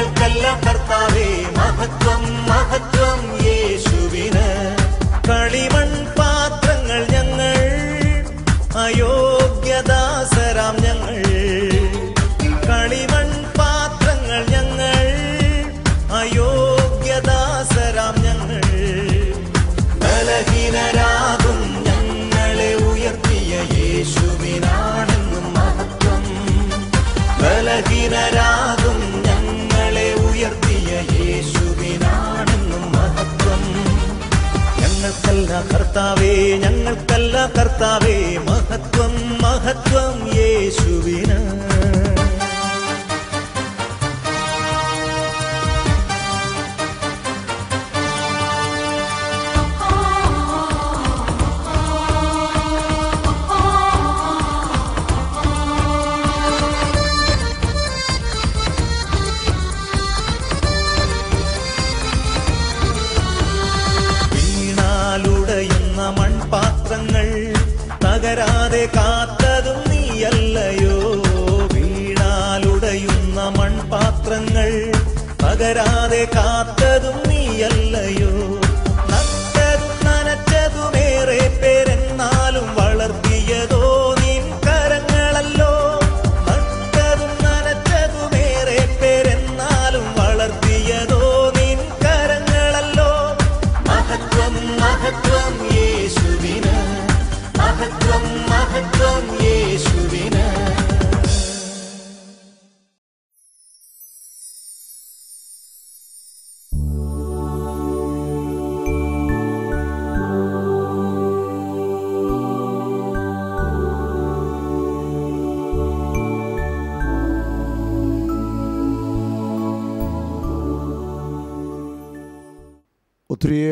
الكلام കർത്താവേ മഹത്വം മഹത്വം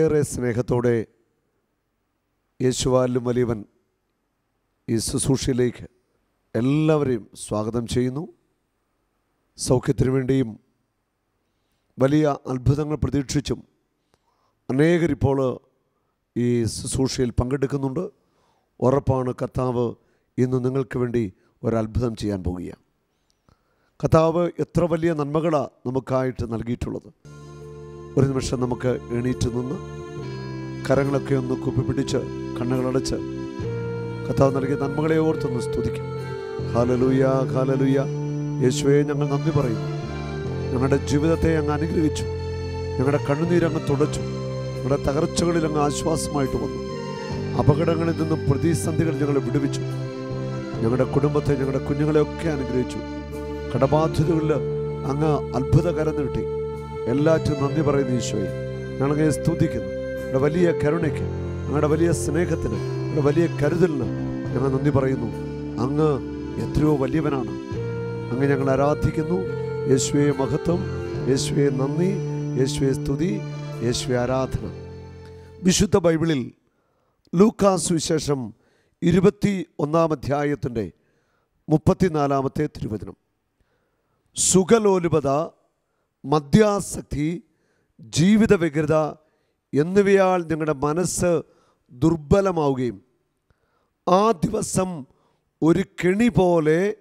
ഒത്തിരിയേറെ സ്നേഹത്തോടെ യേശുവാലും വലിയവൻ ഈ ശുശ്രൂഷയിലേക്ക് എല്ലാവരെയും സ്വാഗതം ചെയ്യുന്നു. സൗഖ്യത്തിനു വേണ്ടിയും വലിയ അത്ഭുതങ്ങൾ പ്രതീക്ഷിച്ചും അനേകരിപ്പോൾ ഈ ശുശ്രൂഷയിൽ പങ്കെടുക്കുന്നുണ്ട്. ഉറപ്പാണ് കർത്താവ് ഇന്ന് നിങ്ങൾക്ക് വേണ്ടി ഒരത്ഭുതം ചെയ്യാൻ പോവുകയാണ് കർത്താവ് എത്ര വലിയ നന്മകളാണ് നമുക്കായിട്ട് നൽകിയിട്ടുള്ളത്. ഒരു നിമിഷം നമുക്ക് എണീറ്റ് നിന്ന് കരങ്ങളൊക്കെ ഒന്ന് കുപ്പിപ്പിടിച്ച് കണ്ണുകളടച്ച് കഥാവ് നൽകിയ നന്മകളെ ഓർത്തൊന്ന് സ്തുതിക്കും. ഹാലലൂയ ഹാലലൂയ യേശുവെ ഞങ്ങൾ നന്ദി പറയുന്നു ഞങ്ങളുടെ ജീവിതത്തെ അങ്ങ് അനുഗ്രഹിച്ചു. ഞങ്ങളുടെ കണ്ണുനീരങ്ങ് തുടച്ചു. ഞങ്ങളുടെ തകർച്ചകളിൽ അങ്ങ് ആശ്വാസമായിട്ട് വന്നു. അപകടങ്ങളിൽ നിന്നും പ്രതിസന്ധികൾ ഞങ്ങളെ വിടുവിച്ചു. ഞങ്ങളുടെ കുടുംബത്തെ ഞങ്ങളുടെ കുഞ്ഞുങ്ങളെയൊക്കെ അനുഗ്രഹിച്ചു. കടബാധ്യതകളിൽ അങ്ങ് അത്ഭുതകരം നീട്ടി എല്ലാറ്റിനും നന്ദി പറയുന്ന ഈശോയെ. ഞങ്ങളെ സ്തുതിക്കുന്നു. ഞങ്ങളുടെ വലിയ കരുണയ്ക്ക് ഞങ്ങളുടെ വലിയ സ്നേഹത്തിന് ഞങ്ങളുടെ വലിയ കരുതലിന് ഞങ്ങൾ നന്ദി പറയുന്നു. അങ്ങ് എത്രയോ വലിയവനാണ്. അങ്ങ് ഞങ്ങൾ ആരാധിക്കുന്നു. യേശുവെ മഹത്വം യേശുവെ നന്ദി യേശുവെ സ്തുതി യേശുവെ ആരാധന. വിശുദ്ധ ബൈബിളിൽ ലൂക്കാ സുവിശേഷം ഇരുപത്തി ഒന്നാം അധ്യായത്തിന്റെ മുപ്പത്തിനാലാമത്തെ തിരുവചനം. സുഖലോലുപത മദ്യാസക്തി ജീവിത വ്യഗ്രത എന്നിവയാൽ നിങ്ങളുടെ മനസ്സ് ദുർബലമാവുകയും ആ ദിവസം ഒരു കെണി പോലെ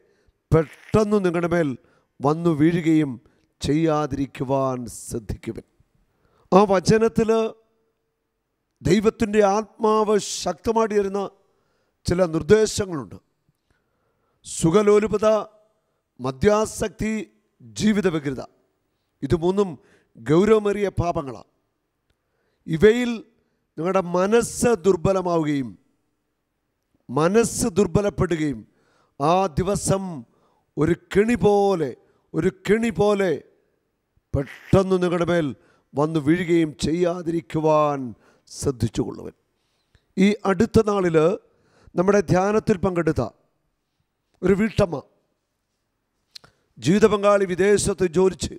പെട്ടെന്ന് നിങ്ങളുടെ മേൽ വന്നു വീഴുകയും ചെയ്യാതിരിക്കുവാൻ ശ്രദ്ധിക്കുവൻ. ആ വചനത്തിൽ ദൈവത്തിന്റെ ആത്മാവ് ശക്തമായിട്ട് വരുന്ന ചില നിർദ്ദേശങ്ങളുണ്ട്. സുഖലോലുപത മദ്യാസക്തി ജീവിത വ്യഗ്രത ഇത് മൂന്നും ഗൗരവമേറിയ പാപങ്ങളാണ് ഇവയിൽ നിങ്ങളുടെ മനസ്സ് ദുർബലമാവുകയും മനസ്സ് ദുർബലപ്പെടുകയും ആ ദിവസം ഒരു കെണി പോലെ ഒരു കെണി പോലെ പെട്ടെന്ന് നിങ്ങളുടെ മേൽ വന്നു വീഴുകയും ചെയ്യാതിരിക്കുവാൻ ശ്രദ്ധിച്ചുകൊള്ളുവൻ. ഈ അടുത്ത നാളിൽ നമ്മുടെ ധ്യാനത്തിൽ പങ്കെടുത്ത ഒരു വീട്ടമ്മ ജീവിത പങ്കാളി വിദേശത്ത് ജോലിച്ച്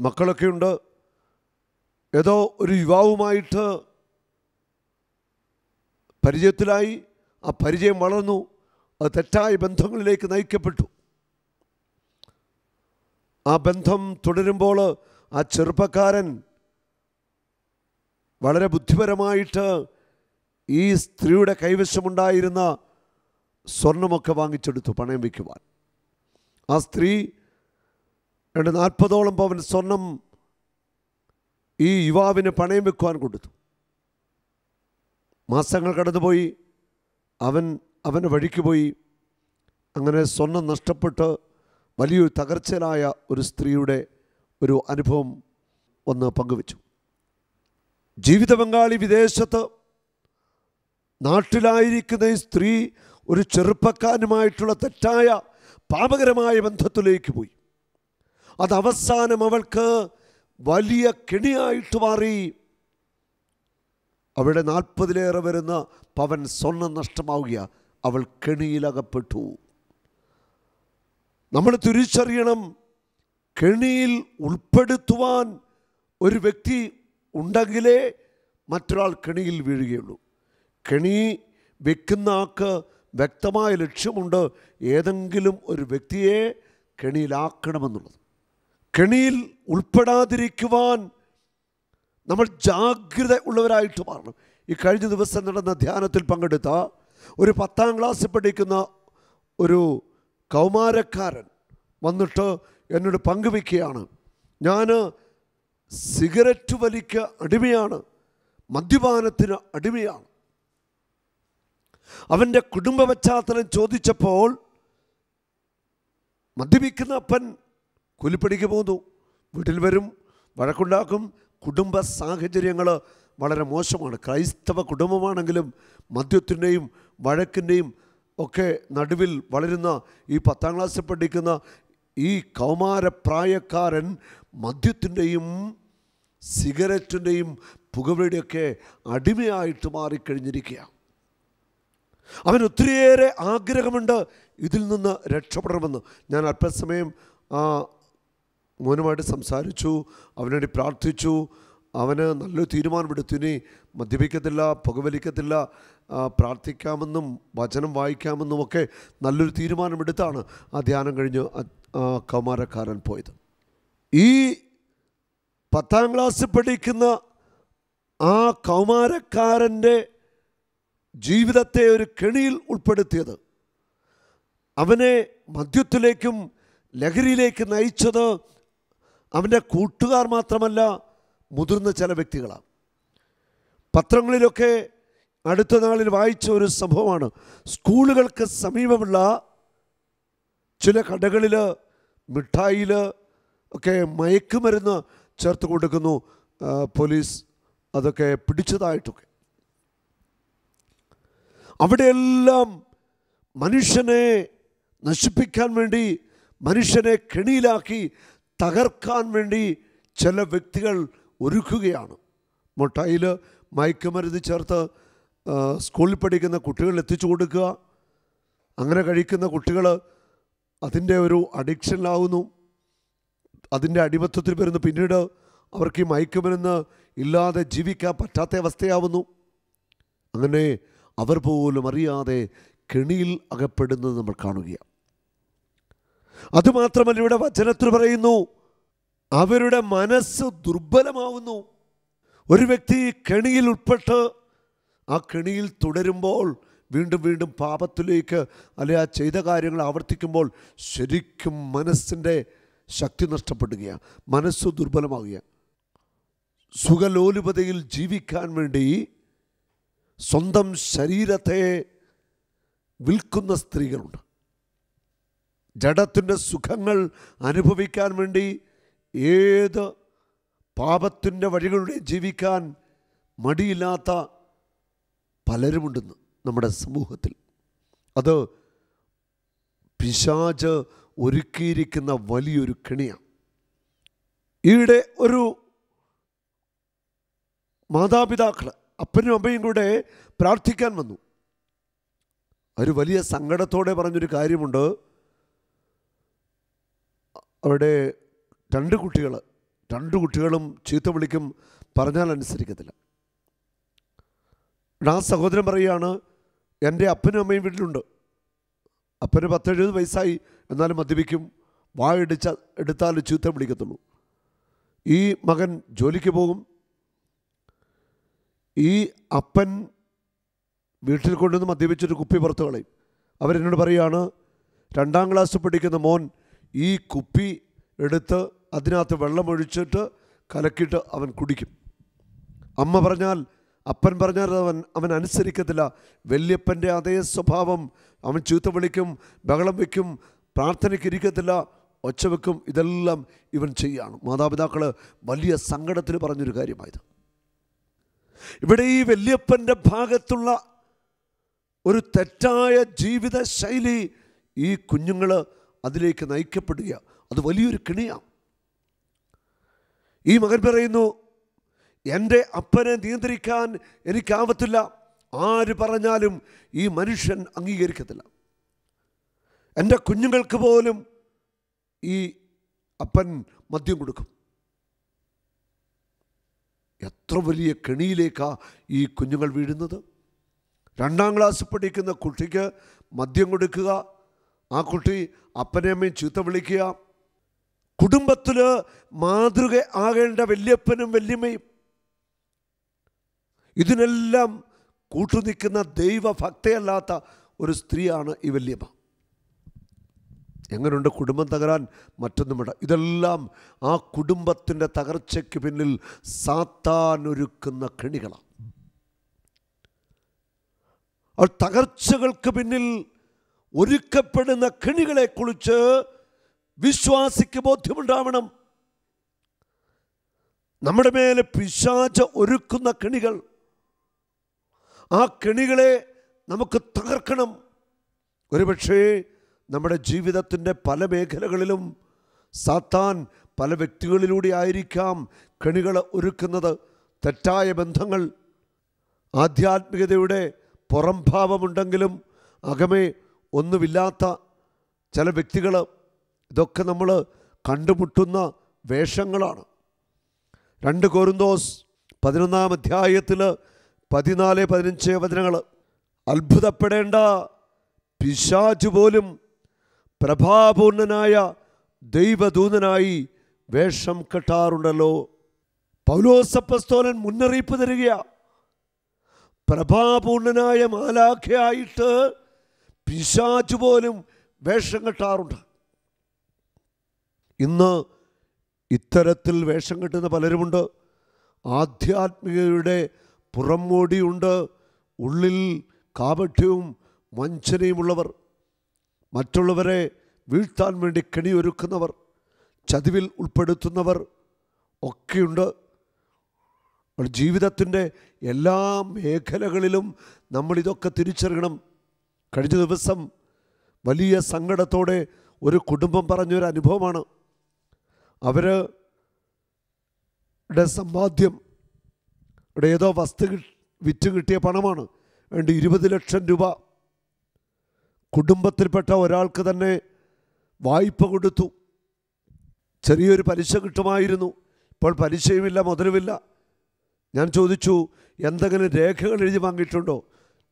മക്കളൊക്കെ ഉണ്ട്. ഏതോ ഒരു യുവാവുമായിട്ട് പരിചയത്തിലായി. ആ പരിചയം വളർന്നു. അത് തെറ്റായ ബന്ധങ്ങളിലേക്ക് നയിക്കപ്പെട്ടു. ആ ബന്ധം തുടരുമ്പോൾ ആ ചെറുപ്പക്കാരൻ വളരെ ബുദ്ധിപരമായിട്ട് ഈ സ്ത്രീയുടെ കൈവശമുണ്ടായിരുന്ന സ്വർണമൊക്കെ വാങ്ങിച്ചെടുത്തു പണയം വയ്ക്കുവാൻ. ആ സ്ത്രീ രണ്ട് നാൽപ്പതോളം പവൻ സ്വർണം ഈ യുവാവിന് പണയം വെക്കുവാൻ കൊടുത്തു. മാസങ്ങൾ കടന്നുപോയി. അവൻ അവന്റെ വഴിക്ക് പോയി. അങ്ങനെ സ്വർണം നഷ്ടപ്പെട്ട് വലിയൊരു തകർച്ചയിലായ ഒരു സ്ത്രീയുടെ ഒരു അനുഭവം ഒന്ന് പങ്കുവച്ചു. ജീവിത പങ്കാളി വിദേശത്ത് നാട്ടിലായിരിക്കുന്ന ഈ സ്ത്രീ ഒരു ചെറുപ്പക്കാരനുമായിട്ടുള്ള തെറ്റായ പാപകരമായ ബന്ധത്തിലേക്ക് പോയി. അത് അവസാനം അവൾക്ക് വലിയ കെണിയായിട്ട് മാറി. അവിടെ നാൽപ്പതിലേറെ വരുന്ന പവൻ സ്വർണം നഷ്ടമാവുക അവൾ കെണിയിലകപ്പെട്ടു. നമ്മൾ തിരിച്ചറിയണം കെണിയിൽ ഉൾപ്പെടുത്തുവാൻ ഒരു വ്യക്തി ഉണ്ടെങ്കിലേ മറ്റൊരാൾ കെണിയിൽ വീഴുകയുള്ളൂ. കെണി വെക്കുന്ന ആൾക്ക് വ്യക്തമായ ലക്ഷ്യമുണ്ട് ഏതെങ്കിലും ഒരു വ്യക്തിയെ കെണിയിലാക്കണമെന്നുള്ളത്. കെണിയിൽ ഉൾപ്പെടാതിരിക്കുവാൻ നമ്മൾ ജാഗ്രത ഉള്ളവരായിട്ട് മാറണം. ഈ കഴിഞ്ഞ ദിവസം നടന്ന ധ്യാനത്തിൽ പങ്കെടുത്ത ഒരു പത്താം ക്ലാസ്സിൽ പഠിക്കുന്ന ഒരു കൗമാരക്കാരൻ വന്നിട്ട് എന്നോട് പങ്കുവെക്കുകയാണ്. ഞാൻ സിഗരറ്റ് വലിക്ക അടിമയാണ് മദ്യപാനത്തിന് അടിമയാണ്. അവന്റെ കുടുംബ പശ്ചാത്തലം ചോദിച്ചപ്പോൾ മദ്യപിക്കുന്ന അപ്പൻ കൂലിപ്പണിക്ക് പോകുന്നു. വീട്ടിൽ വരും വഴക്കുണ്ടാക്കും. കുടുംബ സാഹചര്യങ്ങൾ വളരെ മോശമാണ്. ക്രൈസ്തവ കുടുംബമാണെങ്കിലും മദ്യത്തിന്റെയും വഴക്കിന്റെയും ഒക്കെ നടുവിൽ വളരുന്ന ഈ പത്താം ക്ലാസ്സിൽ പഠിക്കുന്ന ഈ കൗമാരപ്രായക്കാരൻ മദ്യത്തിന്റെയും സിഗരറ്റിന്റെയും പുകവലിയുടെയൊക്കെ അടിമയായിട്ട് മാറിക്കഴിഞ്ഞിരിക്കുകയാണ്. അവൻ ഒത്തിരിയേറെ ആഗ്രഹമുണ്ട് ഇതിൽ നിന്ന് രക്ഷപ്പെടണമെന്ന്. ഞാൻ അല്പസമയം മോനുമായിട്ട് സംസാരിച്ചു അവനുവേണ്ടി പ്രാർത്ഥിച്ചു. അവന് നല്ലൊരു തീരുമാനമെടുത്തു. ഇനി മദ്യപിക്കത്തില്ല പുകവലിക്കത്തില്ല പ്രാർത്ഥിക്കാമെന്നും വചനം വായിക്കാമെന്നും ഒക്കെ നല്ലൊരു തീരുമാനമെടുത്താണ് ആ ധ്യാനം കഴിഞ്ഞ് കൗമാരക്കാരൻ പോയത്. ഈ പത്താം ക്ലാസ്സിൽ പഠിക്കുന്ന ആ കൗമാരക്കാരന്റെ ജീവിതത്തെ ഒരു കെണിയിൽ ഉൾപ്പെടുത്തിയത്. അവനെ മദ്യത്തിലേക്കും ലഹരിയിലേക്ക് നയിച്ചത് അവന്റെ കൂട്ടുകാർ മാത്രമല്ല മുതിർന്ന ചില വ്യക്തികളാണ്. പത്രങ്ങളിലൊക്കെ അടുത്ത നാളിൽ വായിച്ച ഒരു സംഭവമാണ്. സ്കൂളുകൾക്ക് സമീപമുള്ള ചില കടകളിൽ മിഠായിൽ ഒക്കെ മയക്കുമരുന്ന് ചേർത്ത് കൊടുക്കുന്നു പോലീസ് അതൊക്കെ പിടിച്ചതായിട്ടൊക്കെ. അവിടെയെല്ലാം മനുഷ്യനെ നശിപ്പിക്കാൻ വേണ്ടി മനുഷ്യനെ കെണിയിലാക്കി തകർക്കാൻ വേണ്ടി ചില വ്യക്തികൾ ഒരുക്കുകയാണ്. മുട്ടായിൽ മയക്കുമരുന്ന് ചേർത്ത് സ്കൂളിൽ പഠിക്കുന്ന കുട്ടികൾ എത്തിച്ചു കൊടുക്കുക. അങ്ങനെ കഴിക്കുന്ന കുട്ടികൾ അതിന്റെ ഒരു അഡിക്ഷനിലാവുന്നു അതിന്റെ അടിമത്വത്തിൽ വരുന്നു. പിന്നീട് അവർക്ക് ഈ മയക്കുമരുന്ന് ഇല്ലാതെ ജീവിക്കാൻ പറ്റാത്ത അവസ്ഥയാവുന്നു. അങ്ങനെ അവർ പോലും അറിയാതെ കെണിയിൽ അകപ്പെടുന്നത് നമ്മൾ കാണുകയാണ്. അതുമാത്രമല്ല ഇവിടെ വചനത്തിൽ പറയുന്നു അവരുടെ മനസ്സ് ദുർബലമാവുന്നു. ഒരു വ്യക്തി കെണിയിൽ ഉൾപ്പെട്ട് ആ കെണിയിൽ തുടരുമ്പോൾ വീണ്ടും വീണ്ടും പാപത്തിലേക്ക് അല്ലെ ആ ചെയ്ത കാര്യങ്ങൾ ആവർത്തിക്കുമ്പോൾ ശരിക്കും മനസ്സിന്റെ ശക്തി നഷ്ടപ്പെടുകയാണ് മനസ്സ് ദുർബലമാവുക സുഖലോലുപതയിൽ ജീവിക്കാൻ വേണ്ടി സ്വന്തം ശരീരത്തെ വിൽക്കുന്ന സ്ത്രീകളുണ്ട്. ജഡത്തിന്റെ സുഖങ്ങൾ അനുഭവിക്കാൻ വേണ്ടി ഏത് പാപത്തിന്റെ വഴികളുടെ ജീവിക്കാൻ മടിയില്ലാത്ത പലരുമുണ്ടെന്ന് നമ്മുടെ സമൂഹത്തിൽ. അത് പിശാച് ഒരുക്കിയിരിക്കുന്ന വലിയൊരു കെണിയാണ്. ഈയിടെ ഒരു മാതാപിതാക്കൾ അപ്പനും അമ്മയും കൂടെ പ്രാർത്ഥിക്കാൻ വന്നു. ഒരു വലിയ സങ്കടത്തോടെ പറഞ്ഞൊരു കാര്യമുണ്ട്. അവിടെ രണ്ട് കുട്ടികൾ രണ്ട് കുട്ടികളും ചീത്ത വിളിക്കും പറഞ്ഞാൽ അനുസരിക്കത്തില്ല. ആ സഹോദരൻ പറയുകയാണ് എന്റെ അപ്പനും അമ്മയും വീട്ടിലുണ്ട്. അപ്പന് പത്തെഴുപത് വയസ്സായി. എന്നാലും മദ്യപിക്കും. വായടിച്ച എടുത്താൽ ചീത്ത വിളിക്കത്തുള്ളൂ. ഈ മകൻ ജോലിക്ക് പോകും. ഈ അപ്പൻ വീട്ടിൽ കൊണ്ടുവന്ന് മദ്യപിച്ചൊരു കുപ്പി പുറത്ത് കളയും. അവരെന്നോട് പറയുകയാണ് രണ്ടാം ക്ലാസ് പഠിക്കുന്ന മോൻ ഈ കുപ്പി എടുത്ത് അതിനകത്ത് വെള്ളമൊഴിച്ചിട്ട് കലക്കിയിട്ട് അവൻ കുടിക്കും. അമ്മ പറഞ്ഞാൽ അപ്പൻ പറഞ്ഞാൽ അവൻ അവൻ അനുസരിക്കത്തില്ല. വല്യപ്പന്റെ അതേ സ്വഭാവം. അവൻ ചീത്ത വിളിക്കും ബഹളം വയ്ക്കും പ്രാർത്ഥനയ്ക്ക് ഇരിക്കത്തില്ല. ഒച്ച വെക്കും ഇതെല്ലാം ഇവൻ ചെയ്യാണ്. മാതാപിതാക്കൾ വലിയ സങ്കടത്തിൽ പറഞ്ഞൊരു കാര്യമായത്. ഇവിടെ ഈ വല്യപ്പന്റെ ഭാഗത്തുള്ള ഒരു തെറ്റായ ജീവിത ശൈലി ഈ കുഞ്ഞുങ്ങൾ അതിലേക്ക് നയിക്കപ്പെടുക. അത് വലിയൊരു കിണിയാണ്. ഈ മകൻ പറയുന്നു എന്റെ അപ്പനെ നിയന്ത്രിക്കാൻ എനിക്കാവത്തില്ല ആര് പറഞ്ഞാലും ഈ മനുഷ്യൻ അംഗീകരിക്കത്തില്ല. എന്റെ കുഞ്ഞുങ്ങൾക്ക് പോലും ഈ അപ്പൻ മദ്യം കൊടുക്കും. എത്ര വലിയ കെണിയിലേക്കാ ഈ കുഞ്ഞുങ്ങൾ വീഴുന്നത്? രണ്ടാം ക്ലാസ് പഠിക്കുന്ന കുട്ടിക്ക് മദ്യം കൊടുക്കുക ആ കുട്ടി അപ്പനെ അമ്മയും ചീത്ത വിളിക്കുക. കുടുംബത്തിൽ മാതൃക ആകേണ്ട വല്യപ്പനും വല്യമ്മയും. ഇതിനെല്ലാം കൂട്ടുനിൽക്കുന്ന ദൈവഭക്തയല്ലാത്ത ഒരു സ്ത്രീയാണ് ഈ വല്യമ്മ. എങ്ങനെയുണ്ട് കുടുംബം തകരാൻ? മറ്റൊന്നുമില്ല ഇതെല്ലാം ആ കുടുംബത്തിന്റെ തകർച്ചയ്ക്ക് പിന്നിൽ സാത്താൻ ഒരുക്കുന്ന കെണികളാണ്. അവൾ തകർച്ചകൾക്ക് പിന്നിൽ ഒരുക്കപ്പെടുന്ന കെണികളെ കുറിച്ച് വിശ്വാസിക്ക് ബോധ്യമുണ്ടാവണം. നമ്മുടെ മേലെ പിശാച ഒരുക്കുന്ന കെണികൾ ആ കെണികളെ നമുക്ക് തകർക്കണം. ഒരുപക്ഷേ നമ്മുടെ ജീവിതത്തിന്റെ പല മേഖലകളിലും സാത്താൻ പല വ്യക്തികളിലൂടെ ആയിരിക്കാം കെണികൾ ഒരുക്കുന്നത്. തെറ്റായ ബന്ധങ്ങൾ ആധ്യാത്മികതയുടെ പുറംഭാവമുണ്ടെങ്കിലും അകമേ ഒന്നുമില്ലാത്ത ചില വ്യക്തികൾ ഇതൊക്കെ നമ്മൾ കണ്ടുമുട്ടുന്ന വേഷങ്ങളാണ്. രണ്ട് കോരുന്തോസ് പതിനൊന്നാം അധ്യായത്തിൽ പതിനാല് പതിനഞ്ച് വചനങ്ങൾ അത്ഭുതപ്പെടേണ്ട പിശാചു പോലും പ്രഭാപൂർണനായ ദൈവദൂതനായി വേഷം കെട്ടാറുണ്ടല്ലോ. പൗലോസപ്പസ്തോലൻ മുന്നറിയിപ്പ് തരികയാ പ്രഭാപൂർണനായ മാലാഖയായിട്ട് പിശാചു പോലും വേഷം കെട്ടാറുണ്ട്. ഇന്ന് ഇത്തരത്തിൽ വേഷം കെട്ടുന്ന പലരുമുണ്ട്. ആധ്യാത്മികയുടെ പുറംമോടിയുണ്ട്. ഉള്ളിൽ കാപഠ്യവും വഞ്ചനയുമുള്ളവർ. മറ്റുള്ളവരെ വീഴ്ത്താൻ വേണ്ടി കെണിയൊരുക്കുന്നവർ. ചതിവിൽ ഉൾപ്പെടുത്തുന്നവർ ഒക്കെയുണ്ട്. ജീവിതത്തിന്റെ എല്ലാ മേഖലകളിലും നമ്മളിതൊക്കെ തിരിച്ചറിയണം. കഴിഞ്ഞ ദിവസം വലിയ സങ്കടത്തോടെ ഒരു കുടുംബം പറഞ്ഞൊരു അനുഭവമാണ്. അവർ സമ്പാദ്യം ഇവിടെ ഏതോ വസ്തു വിറ്റ് കിട്ടിയ പണമാണ്. വേണ്ടി ഇരുപത് ലക്ഷം രൂപ. കുടുംബത്തിൽപ്പെട്ട ഒരാൾക്ക് തന്നെ വായ്പ കൊടുത്തു. ചെറിയൊരു പലിശ കിട്ടുമായിരുന്നു. ഇപ്പോൾ പലിശയുമില്ല മുതലുമില്ല. ഞാൻ ചോദിച്ചു എന്തെങ്കിലും രേഖകൾ എഴുതി വാങ്ങിയിട്ടുണ്ടോ?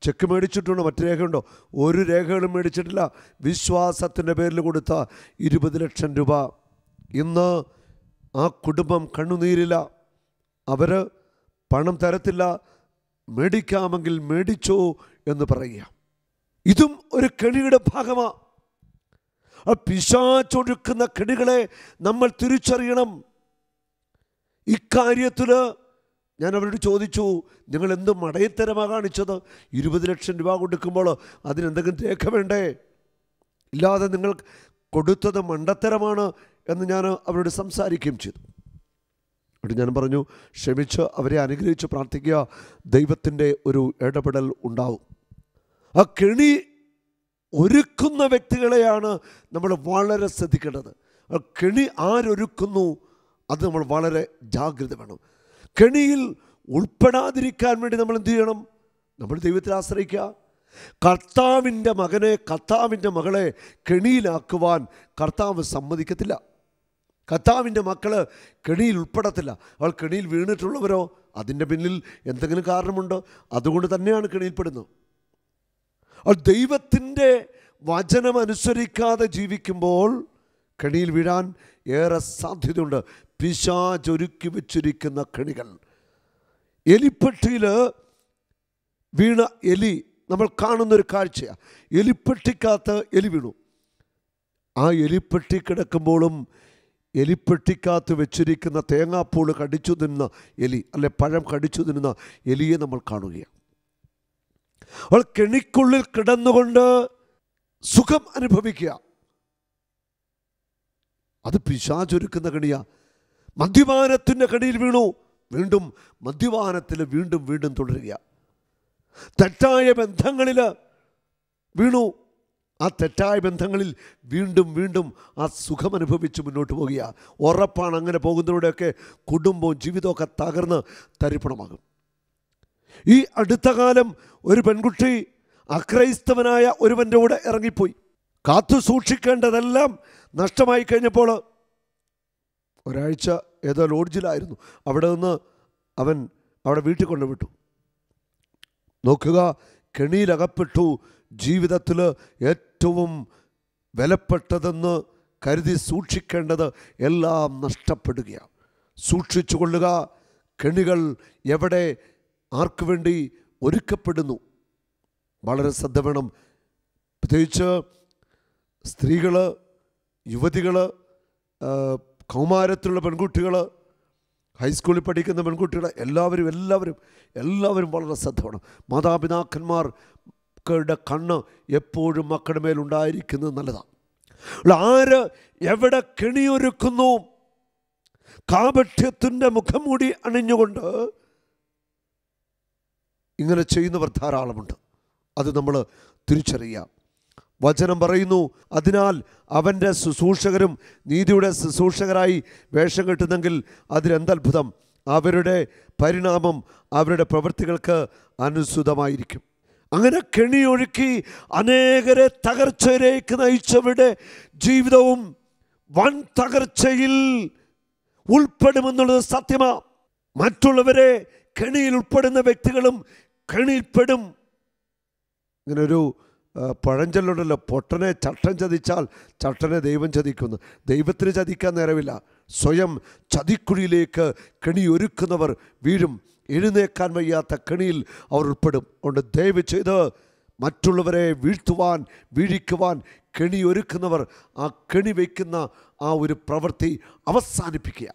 ചെക്ക് മേടിച്ചിട്ടുണ്ടോ? മറ്റു രേഖയുണ്ടോ? ഒരു രേഖകളും മേടിച്ചിട്ടില്ല. വിശ്വാസത്തിന്റെ പേരിൽ കൊടുത്ത ഇരുപത് ലക്ഷം രൂപ. ഇന്ന് ആ കുടുംബം കണ്ണുനീരില്ല. അവർ പണം തരത്തില്ല. മേടിക്കാമെങ്കിൽ മേടിച്ചോ എന്ന് പറയുക. ഇതും ഒരു കെണിയുടെ ഭാഗമാണ് ആ പിശാച്ചൊടുക്കുന്ന കെണികളെ നമ്മൾ തിരിച്ചറിയണം. ഇക്കാര്യത്തിൽ ഞാൻ അവരോട് ചോദിച്ചു നിങ്ങൾ എന്ത് മടയത്തരമാണ് കാണിച്ചത്? ഇരുപത് ലക്ഷം രൂപ കൊടുക്കുമ്പോൾ അതിനെന്തെങ്കിലും രേഖ വേണ്ടേ? ഇല്ലാതെ നിങ്ങൾ കൊടുത്തത് മണ്ടത്തരമാണ് എന്ന് ഞാൻ അവരോട് സംസാരിക്കുകയും ചെയ്തു. എന്നിട്ട് ഞാൻ പറഞ്ഞു ക്ഷമിച്ച് അവരെ അനുഗ്രഹിച്ച് പ്രാർത്ഥിക്കുക. ദൈവത്തിന്റെ ഒരു ഇടപെടൽ ഉണ്ടാവും. ആ കെണി ഒരുക്കുന്ന വ്യക്തികളെയാണ് നമ്മൾ വളരെ ശ്രദ്ധിക്കേണ്ടത്. ആ കെണി ആരൊരുക്കുന്നു അത് നമ്മൾ വളരെ ജാഗ്രത വേണം. കെണിയിൽ ഉൾപ്പെടാതിരിക്കാൻ വേണ്ടി നമ്മൾ എന്ത് ചെയ്യണം? നമ്മൾ ദൈവത്തിൽ ആശ്രയിക്കുക. കർത്താവിന്റെ മകനെ കർത്താവിന്റെ മകളെ കെണിയിലാക്കുവാൻ കർത്താവ് സമ്മതിക്കത്തില്ല. കർത്താവിന്റെ മക്കൾ കെണിയിൽ ഉൾപ്പെടത്തില്ല. അവൾ കെണിയിൽ വീണിട്ടുള്ളവരോ? അതിന്റെ പിന്നിൽ എന്തെങ്കിലും കാരണമുണ്ടോ? അതുകൊണ്ട് തന്നെയാണ് കെണിയിൽപ്പെടുന്നത് അവൾ ദൈവത്തിന്റെ വചനം അനുസരിക്കാതെ ജീവിക്കുമ്പോൾ കെണിയിൽ വീഴാൻ ഏറെ സാധ്യതയുണ്ട്. പിശാചൊരുക്കി വെച്ചിരിക്കുന്ന കെണികൾ. എലിപ്പെട്ടിയിൽ വീണ എലി നമ്മൾ കാണുന്നൊരു കാഴ്ചയാണ് എലിപ്പെട്ടിക്കകത്ത് എലി വീണു. ആ എലിപ്പെട്ടി കിടക്കുമ്പോഴും എലിപ്പെട്ടിക്കകത്ത് വെച്ചിരിക്കുന്ന തേങ്ങാപ്പൂൾ കടിച്ചു തിന്ന എലി അല്ലെ പഴം കടിച്ചു തിന്ന എലിയെ നമ്മൾ കാണുകയാണ് അവൾ കെണിക്കുള്ളിൽ കിടന്നുകൊണ്ട് സുഖം അനുഭവിക്കുക അത് പിശാചൊരുക്കുന്ന കടിയാ. മദ്യപാനത്തിന്റെ കടിയിൽ വീണു. വീണ്ടും മദ്യപാനത്തിൽ വീണ്ടും വീണ്ടും തുടരുക തെറ്റായ ബന്ധങ്ങളിൽ വീണു. ആ തെറ്റായ ബന്ധങ്ങളിൽ വീണ്ടും വീണ്ടും ആ സുഖം അനുഭവിച്ച് മുന്നോട്ട് പോകുക ഉറപ്പാണ് അങ്ങനെ പോകുന്നതിലൂടെയൊക്കെ കുടുംബവും ജീവിതമൊക്കെ തകർന്ന് തരിപ്പണമാകും. ഈ അടുത്ത കാലം ഒരു പെൺകുട്ടി അക്രൈസ്തവനായ ഒരുവന്റെ കൂടെ ഇറങ്ങിപ്പോയി. കാത്തു സൂക്ഷിക്കേണ്ടതെല്ലാം നഷ്ടമായി കഴിഞ്ഞപ്പോൾ ഒരാഴ്ച ഏതോ ലോഡ്ജിലായിരുന്നു. അവിടെ നിന്ന് അവൻ അവിടെ വീട്ടിൽ കൊണ്ടുവിട്ടു നോക്കുക കെണിയിലകപ്പെട്ടു ജീവിതത്തിൽ ഏറ്റവും വിലപ്പെട്ടതെന്ന് കരുതി സൂക്ഷിക്കേണ്ടത് എല്ലാം നഷ്ടപ്പെടുകയാണ്. സൂക്ഷിച്ചു കൊള്ളുക കെണികൾ എവിടെ ആർക്കു വേണ്ടി ഒരുക്കപ്പെടുന്നു? വളരെ ശ്രദ്ധ വേണം. പ്രത്യേകിച്ച് സ്ത്രീകൾ യുവതികൾ കൗമാരത്തിലുള്ള പെൺകുട്ടികൾ ഹൈസ്കൂളിൽ പഠിക്കുന്ന പെൺകുട്ടികൾ എല്ലാവരും എല്ലാവരും എല്ലാവരും വളരെ ശ്രദ്ധ വേണം മാതാപിതാക്കന്മാർക്കുടെ കണ്ണ് എപ്പോഴും മക്കളുടെ മേലുണ്ടായിരിക്കുന്നത് നല്ലതാണ്. ആര് എവിടെ കെണിയൊരുക്കുന്നു? കാപഠ്യത്തിന്റെ മുഖംമൂടി അണിഞ്ഞുകൊണ്ട് ഇങ്ങനെ ചെയ്യുന്നവർ ധാരാളമുണ്ട്. അത് നമ്മൾ തിരിച്ചറിയാം. വചനം പറയുന്നു. അതിനാൽ അവന്റെ ശുശ്രൂഷകരും നീതിയുടെ ശുശ്രൂഷകരായി വേഷം കെട്ടുന്നെങ്കിൽ അതിലെന്തത്ഭുതം? അവരുടെ പരിണാമം അവരുടെ പ്രവൃത്തികൾക്ക് അനുസൃതമായിരിക്കും. അങ്ങനെ കെണിയൊഴുക്കി അനേകരെ തകർച്ചയിലേക്ക് നയിച്ചവരുടെ ജീവിതവും വൻ തകർച്ചയിൽ ഉൾപ്പെടുമെന്നുള്ളത് സത്യമാ. മറ്റുള്ളവരെ കെണിയിൽ ഉൾപ്പെടുന്ന വ്യക്തികളും കെണിയിൽപ്പെടും. ഇങ്ങനൊരു പഴഞ്ചൊല്ലുണ്ടല്ലോ പൊട്ടനെ ചട്ടൻ ചതിച്ചാൽ ചട്ടനെ ദൈവം ചതിക്കുന്നു. ദൈവത്തിന് ചതിക്കാൻ നേരമില്ല. സ്വയം ചതിക്കുഴിയിലേക്ക് കെണി ഒരുക്കുന്നവർ വീഴും. എഴുന്നേക്കാൻ വയ്യാത്ത കെണിയിൽ അവർ ഉൾപ്പെടും. അതുകൊണ്ട് ദയവ് ചെയ്ത് മറ്റുള്ളവരെ വീഴ്ത്തുവാൻ വീഴിക്കുവാൻ കെണി ഒരുക്കുന്നവർ ആ കെണി വയ്ക്കുന്ന ആ ഒരു പ്രവൃത്തി അവസാനിപ്പിക്കുക.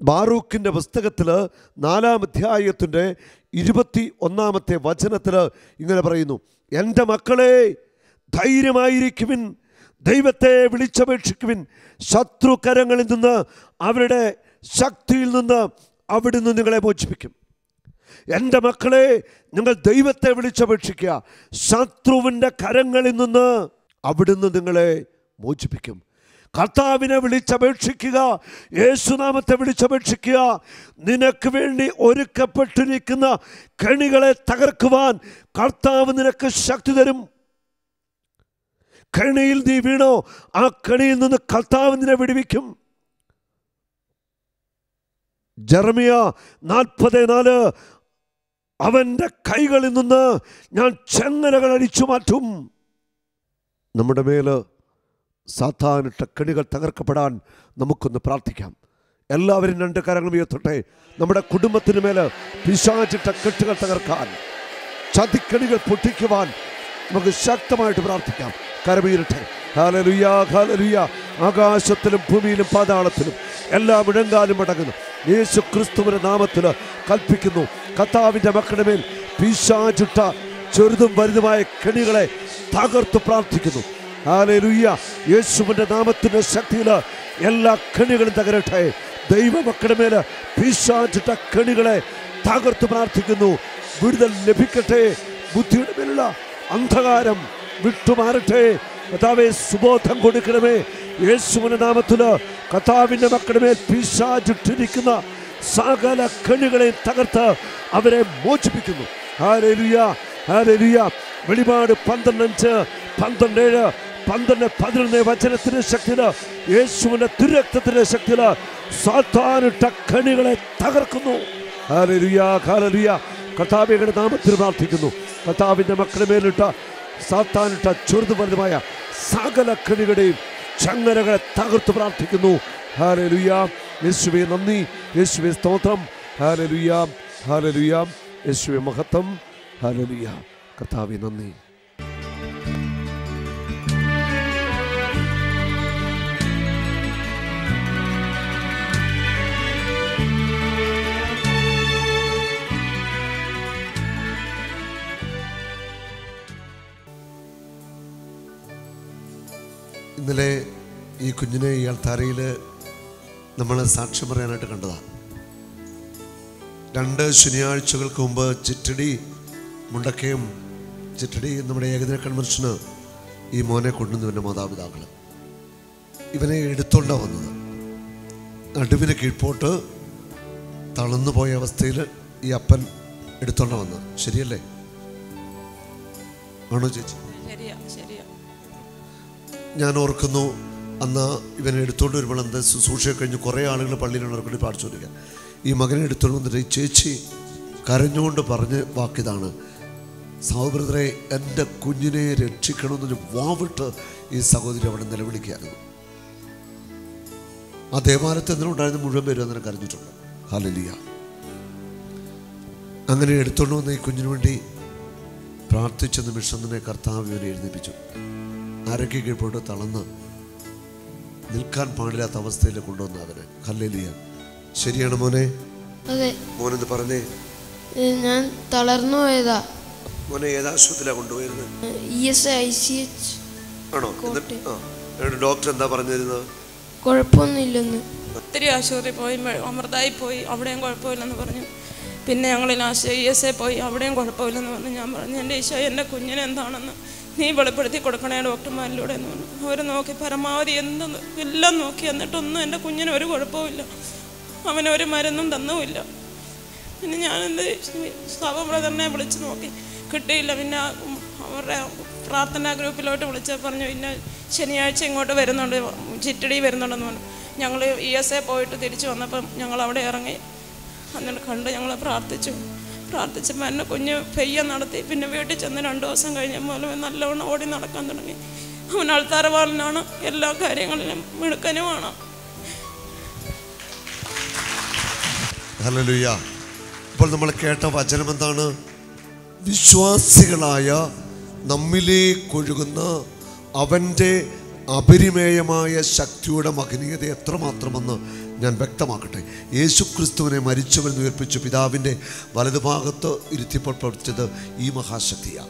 ബാറൂഖിന്റെ പുസ്തകത്തിൽ നാലാം അധ്യായത്തിന്റെ ഇരുപത്തി ഒന്നാമത്തെ വചനത്തിൽ ഇങ്ങനെ പറയുന്നു. എന്റെ മക്കളെ ധൈര്യമായിരിക്കുവിൻ. ദൈവത്തെ വിളിച്ചപേക്ഷിക്കുവിൻ. ശത്രുകരങ്ങളിൽ നിന്ന് അവരുടെ ശക്തിയിൽ നിന്ന് അവിടുന്ന് നിങ്ങളെ മോചിപ്പിക്കും. എന്റെ മക്കളെ നിങ്ങൾ ദൈവത്തെ വിളിച്ചപേക്ഷിക്കുക. ശത്രുവിന്റെ കരങ്ങളിൽ നിന്ന് അവിടുന്ന് നിങ്ങളെ മോചിപ്പിക്കും. കർത്താവിനെ വിളിച്ചപേക്ഷിക്കുക യേശുനാമത്തെ വിളിച്ചപേക്ഷിക്കുക നിനക്ക് വേണ്ടി ഒരുക്കപ്പെട്ടിരിക്കുന്ന കണികളെ തകർക്കുവാൻ കർത്താവ് നിനക്ക് ശക്തി തരും. കെണിയിൽ നീ വീണോ ആ കണിയിൽ നിന്ന് കർത്താവ് നിന്നെ വിടുവിക്കും. ജർമിയ നാൽപ്പത് നാല് അവന്റെ കൈകളിൽ നിന്ന് ഞാൻ ചെങ്ങലകൾ അടിച്ചു മാറ്റും. നമ്മുടെ മേൽ സാധാനിട്ട കെണികൾ തകർക്കപ്പെടാൻ നമുക്കൊന്ന് പ്രാർത്ഥിക്കാം. എല്ലാവരും രണ്ട് കരങ്ങൾ ഉയർത്തട്ടെ. നമ്മുടെ കുടുംബത്തിന് മേൽ പിശാചിട്ട കെട്ടുകൾ തകർക്കാൻ ചതിക്കണികൾ പൊട്ടിക്കുവാൻ നമുക്ക് ശക്തമായിട്ട് പ്രാർത്ഥിക്കാം. കരമീരട്ടെ ഹാലലുയ ഹാലലുയ ആകാശത്തിലും ഭൂമിയിലും പാതാളത്തിലും എല്ലാം ഇടങ്കാലും അടങ്ങുന്നു യേശു ക്രിസ്തുവിന്റെ നാമത്തിൽ കൽപ്പിക്കുന്നു. കത്താവിന്റെ മക്കളുടെ മേൽ പിശാചിട്ട ചെറുതും വലുതുമായ കെണികളെ തകർത്ത് പ്രാർത്ഥിക്കുന്നു. യേശുവിന്റെ നാമത്തിന്റെ ശക്തിയിൽ എല്ലാ കെണികളും തകരട്ടെ. ദൈവമക്കളുടെ മേൽ പിശാചിട്ട കെണികളെ തകർത്ത് പ്രാർത്ഥിക്കുന്നു. വിടുതൽ ലഭിക്കട്ടെ. ബുദ്ധിയുടെ മേലുള്ള അന്ധകാരം വിട്ടുമാറട്ടെ. കഥാവെ സുബോധം കൊടുക്കണമേ. യേശുവിന്റെ നാമത്തിൽ കഥാവിന്റെ മക്കളുടെ മേൽ പിശാചിട്ടിരിക്കുന്ന സകല കെണികളെ തകർത്ത് അവരെ മോചിപ്പിക്കുന്നു. Hallelujah hallelujah. വെളിപാട് പന്ത്രണ്ടഞ്ച് പന്ത്രണ്ടേഴ് പന്ത്രണ്ട് പതിനൊന്ന് വചനത്തിന്റെ ശക്തിയിൽ യേശുവിന്റെ തിരക്തത്തിന്റെ ശക്തിയിൽ സാത്താനിട്ട കണികളെ തകർക്കുന്നു. കർത്താവിയുടെ നാമത്തിൽ പ്രാർത്ഥിക്കുന്നു. കർത്താവിന്റെ മക്കളുടെ മേലിട്ട സാത്താനിട്ട ചെറുതു സകല കണികളുടെയും ചങ്ങലകളെ തകർത്ത് പ്രാർത്ഥിക്കുന്നു. ഹാലലുയ യേശുവെ നന്ദി. യേശുവെ സ്തോത്രം. ഹാലലുയ ഹാലലുയ യേശുവെ മഹത്വം. ഹാലലുയ കർത്താവെ നന്ദി. കുഞ്ഞിനെ ഈ അൾത്താരയിൽ നമ്മൾ സാക്ഷ്യം പറയാനായിട്ട് കണ്ടതാണ് രണ്ട് ശനിയാഴ്ചകൾക്ക് മുമ്പ് ചിറ്റടി മുണ്ടക്കയും ചിറ്റടി നമ്മുടെ ഏകദിന കൺവെൻഷന് ഈ മോനെ കൊണ്ടുവന്നു എന്റെ മാതാപിതാക്കൾ ഇവനെ എടുത്തോണ്ടാണ് വന്നത്. നടുവിന് കീഴ്പോട്ട് തളർന്നു പോയ അവസ്ഥയിൽ ഈ അപ്പൻ എടുത്തോണ്ട വന്നത്. ശരിയല്ലേ? ആണോ ചേച്ചി? ഞാൻ ഓർക്കുന്നു അന്ന് ഇവനെ എടുത്തുകൊണ്ട് വരുമ്പോൾ എന്താ ശുശ്രൂഷ കഴിഞ്ഞ് കുറേ ആളുകൾ പള്ളിയിലുള്ളവർക്ക് വേണ്ടി കൊടുക്കുക ഈ മകനെ എടുത്തുകൊണ്ട് വന്നിട്ട് ഈ ചേച്ചി കരഞ്ഞുകൊണ്ട് പറഞ്ഞ വാക്കിതാണ്. സഹോദരരെ എന്റെ കുഞ്ഞിനെ രക്ഷിക്കണമെന്നൊരു വാവിട്ട് ഈ സഹോദരി അവിടെ നിലവിളിക്കുകയായിരുന്നു. ആ ദേവാലയത്തിൽ എന്തിനുണ്ടായിരുന്നു മുഴുവൻ പേരും അന്നേരം കരഞ്ഞിട്ടുണ്ട്. ഹാലലിയ അങ്ങനെ എടുത്തുകൊണ്ട് വന്ന ഈ കുഞ്ഞിനു വേണ്ടി പ്രാർത്ഥിച്ച നിമിഷം തന്നെ കർത്താവ് ഇവരെ എഴുന്നേപ്പിച്ചു. ആരൊക്കെ കീഴ്പോട്ട് തളർന്ന് നിൽക്കാൻ പാടില്ലാത്ത അവസ്ഥയിൽ കൊണ്ടുവന്ന അവരെ കല്ലേലിയ ശരിയാണ് മോനെ? അതെ. മോനെന്ന് പറഞ്ഞേ? ഞാൻ തളർന്നു പോയതാ. മോനെ ഏതാശുപത്രിയിലാണ് കൊണ്ടുപോയിരുന്നത് ഇ എസ് ഐ സി ആണോ? എന്നിട്ട് ആ എന്നിട്ട് ഡോക്ടർ എന്താ പറഞ്ഞിരുന്നത് കുഴപ്പമൊന്നുമില്ലെന്ന്. ഒത്തിരി ആശുപത്രി പോയി അമൃതായി പോയി അവിടെയും കുഴപ്പമില്ലെന്ന് പറഞ്ഞു. പിന്നെ ഞങ്ങൾ ലാസ്റ്റ് ഇ എസ് എ പോയി. അവിടെയും കുഴപ്പമില്ലെന്ന് പറഞ്ഞു. ഞാൻ പറഞ്ഞു എന്റെ ഈശോ എന്റെ കുഞ്ഞിന് എന്താണെന്ന് നീ വെളിപ്പെടുത്തി കൊടുക്കണേ ഡോക്ടർമാരിലൂടെ എന്ന് പറഞ്ഞു. അവർ നോക്കി പരമാവധി എന്ത് എല്ലാം നോക്കി. എന്നിട്ടൊന്നും എന്റെ കുഞ്ഞിന് ഒരു കുഴപ്പമില്ല അവനൊരു മരുന്നും തന്നുമില്ല. പിന്നെ ഞാനെന്ത് സഭ ബ്രദറിനെ വിളിച്ച് നോക്കി. കിട്ടിയില്ല. പിന്നെ അവരുടെ പ്രാർത്ഥനാ ഗ്രൂപ്പിലോട്ട് വിളിച്ച് പറഞ്ഞു പിന്നെ ശനിയാഴ്ച ഇങ്ങോട്ട് വരുന്നുണ്ട്. ചിറ്റടി വരുന്നുണ്ടെന്ന് പറഞ്ഞു. ഞങ്ങൾ ഇ എസ് എ പോയിട്ട് തിരിച്ചു വന്നപ്പം ഞങ്ങൾ അവിടെ ഇറങ്ങി. എന്നിട്ട് കണ്ട് ഞങ്ങൾ പ്രാർത്ഥിച്ചു. പ്രാർത്ഥിച്ചപ്പോൾ എന്നെ കുഞ്ഞ് പെയ്യ നടത്തി. പിന്നെ വീട്ടിൽ ചെന്ന് രണ്ട് ദിവസം കഴിഞ്ഞപ്പോൾ നല്ലവണ്ണം ഓടി നടക്കാൻ തുടങ്ങി. അവൻ ആൾത്താരവാളനാണ് എല്ലാ കാര്യങ്ങളിലും മിടുക്കനുമാണ്. ഇപ്പോൾ നമ്മൾ കേട്ട വചനം എന്താണ്? വിശ്വാസികളായ നമ്മിലേക്കൊഴുകുന്ന അവന്റെ അപരിമേയമായ ശക്തിയുടെ മഹനീയത എത്രമാത്രമെന്ന് ഞാൻ വ്യക്തമാക്കട്ടെ. യേശു ക്രിസ്തുവിനെ മരിച്ചവൻ ഉയർപ്പിച്ചു പിതാവിന്റെ വലതുഭാഗത്ത് ഇരുത്തിപ്പോൾ പ്രവർത്തിച്ചത് ഈ മഹാശക്തിയാണ്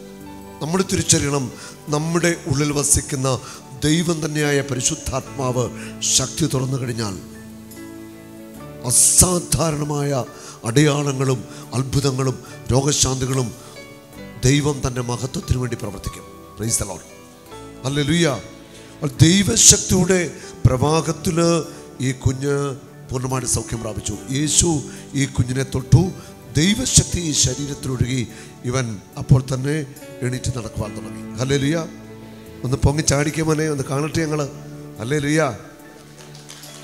നമ്മൾ തിരിച്ചറിയണം നമ്മുടെ ഉള്ളിൽ വസിക്കുന്ന ദൈവം തന്നെയായ പരിശുദ്ധാത്മാവ് ശക്തി തുറന്നു കഴിഞ്ഞാൽ അസാധാരണമായ അടയാളങ്ങളും അത്ഭുതങ്ങളും രോഗശാന്തികളും ദൈവം തന്റെ മഹത്വത്തിന് വേണ്ടി പ്രവർത്തിക്കും. പ്രൈസ് ഹല്ലേലൂയ അപ്പോൾ ദൈവശക്തിയുടെ പ്രവാഹത്തിൽ ഈ കുഞ്ഞ് പൂർണമായിട്ട് സൗഖ്യം പ്രാപിച്ചു. യേശു ഈ കുഞ്ഞിനെ തൊട്ടു. ദൈവശക്തി ഈ ശരീരത്തിലൊഴുകി. ഇവൻ അപ്പോൾ തന്നെ എണീറ്റ് നടക്കുവാൻ തുടങ്ങി. ഹല്ലേലൂയ. ഒന്ന് പൊങ്ങി ചാടിക്കുമോനെ ഒന്ന് കാണട്ടെ ഞങ്ങൾ അല്ലേ ഹല്ലേലൂയ.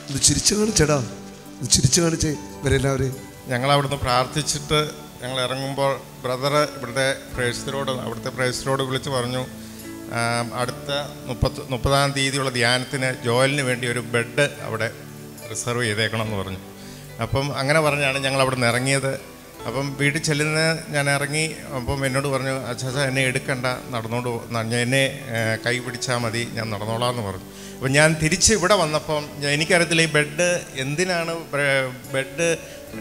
ഒന്ന് ചിരിച്ചു കാണിച്ചേടാ. ഒന്ന് ചിരിച്ചു കാണിച്ചേ ഇവരെല്ലാവരെയും. ഞങ്ങൾ അവിടുന്ന് പ്രാർത്ഥിച്ചിട്ട് ഞങ്ങൾ ഇറങ്ങുമ്പോൾ ബ്രദർ ഇവിടുത്തെ പ്രേക്ഷിതരോട് അവിടുത്തെ പ്രേക്ഷിതരോട് വിളിച്ച് പറഞ്ഞു അടുത്ത മുപ്പത്ത് മുപ്പതാം തീയതിയുള്ള ധ്യാനത്തിന് ജോയലിന് വേണ്ടി ഒരു ബെഡ് അവിടെ റിസർവ് ചെയ്തേക്കണം എന്ന് പറഞ്ഞു. അപ്പം അങ്ങനെ പറഞ്ഞാണ് ഞങ്ങൾ അവിടെ നിന്ന് ഇറങ്ങിയത്. അപ്പം വീട്ടിൽ ചെല്ലുന്ന ഞാൻ ഇറങ്ങി അപ്പം എന്നോട് പറഞ്ഞു അച്ഛാ എന്നെ എടുക്കണ്ട നടന്നോണ്ട് ഞാൻ എന്നെ കൈ പിടിച്ചാൽ മതി ഞാൻ നടന്നോളാം എന്ന് പറഞ്ഞു. അപ്പം ഞാൻ തിരിച്ച് ഇവിടെ വന്നപ്പം എനിക്കറിയത്തില്ല ഈ ബെഡ് എന്തിനാണ് ബെഡ്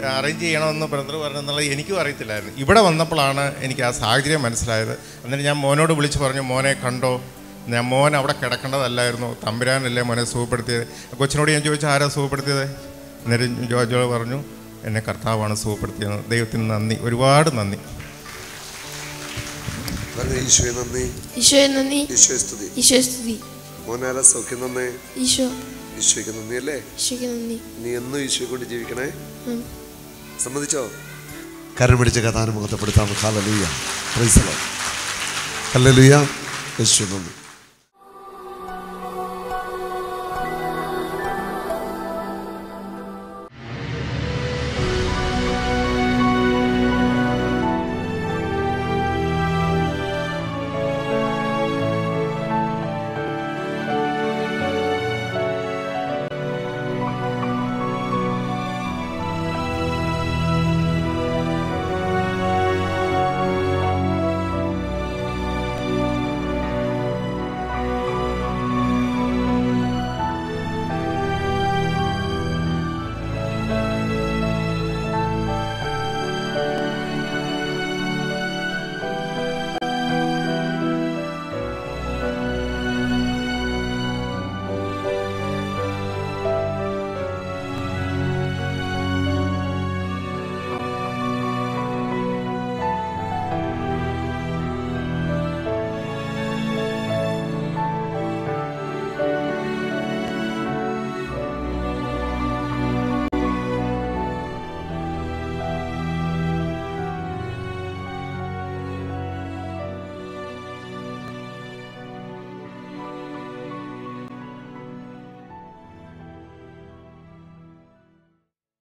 അറേഞ്ച് ചെയ്യണമെന്ന് ബ്രദർ പറഞ്ഞെന്നുള്ളത് എനിക്കും അറിയത്തില്ലായിരുന്നു. ഇവിടെ വന്നപ്പോഴാണ് എനിക്ക് ആ സാഹചര്യം മനസ്സിലായത്. എന്നിട്ട് ഞാൻ മോനോട് വിളിച്ച് പറഞ്ഞു മോനെ കണ്ടോ? ഞാൻ മോൻ അവിടെ കിടക്കേണ്ടതല്ലായിരുന്നു. തമ്പുരാനല്ലേ മോനെ സുഖപ്പെടുത്തിയത്? കൊച്ചിനോട് ഞാൻ ചോദിച്ചു ആരാ സുഖപ്പെടുത്തിയത്? എന്നിട്ട് ജോജോ പറഞ്ഞു എന്നെ കർത്താവാണ് സുഖപ്പെടുത്തിയത്. ദൈവത്തിന് നന്ദി. ഒരുപാട് നന്ദി. പറഞ്ഞ ഈശോയെ നന്ദി. ഈശോയെ നന്ദി. ഈശോയെ സ്തുതി. ഈശോയെ സ്തുതി. മോനാല സൗഖ്യം നന്ദി ഈശോ. ഈശോയ്ക്ക് നന്ദി അല്ലേ? ഈശോയ്ക്ക് നന്ദി. നീ എന്നും ഈശോയെ കൊണ്ട് ജീവിക്കണേ. സമ്മതിച്ചോ? കരം പിടിച്ച കഥാനുമുഖത്തെപ്പെടുത്താം മുഖത്തപ്പെടുത്താം hallelujah. Praise the lord hallelujah. യേശു നന്ദി.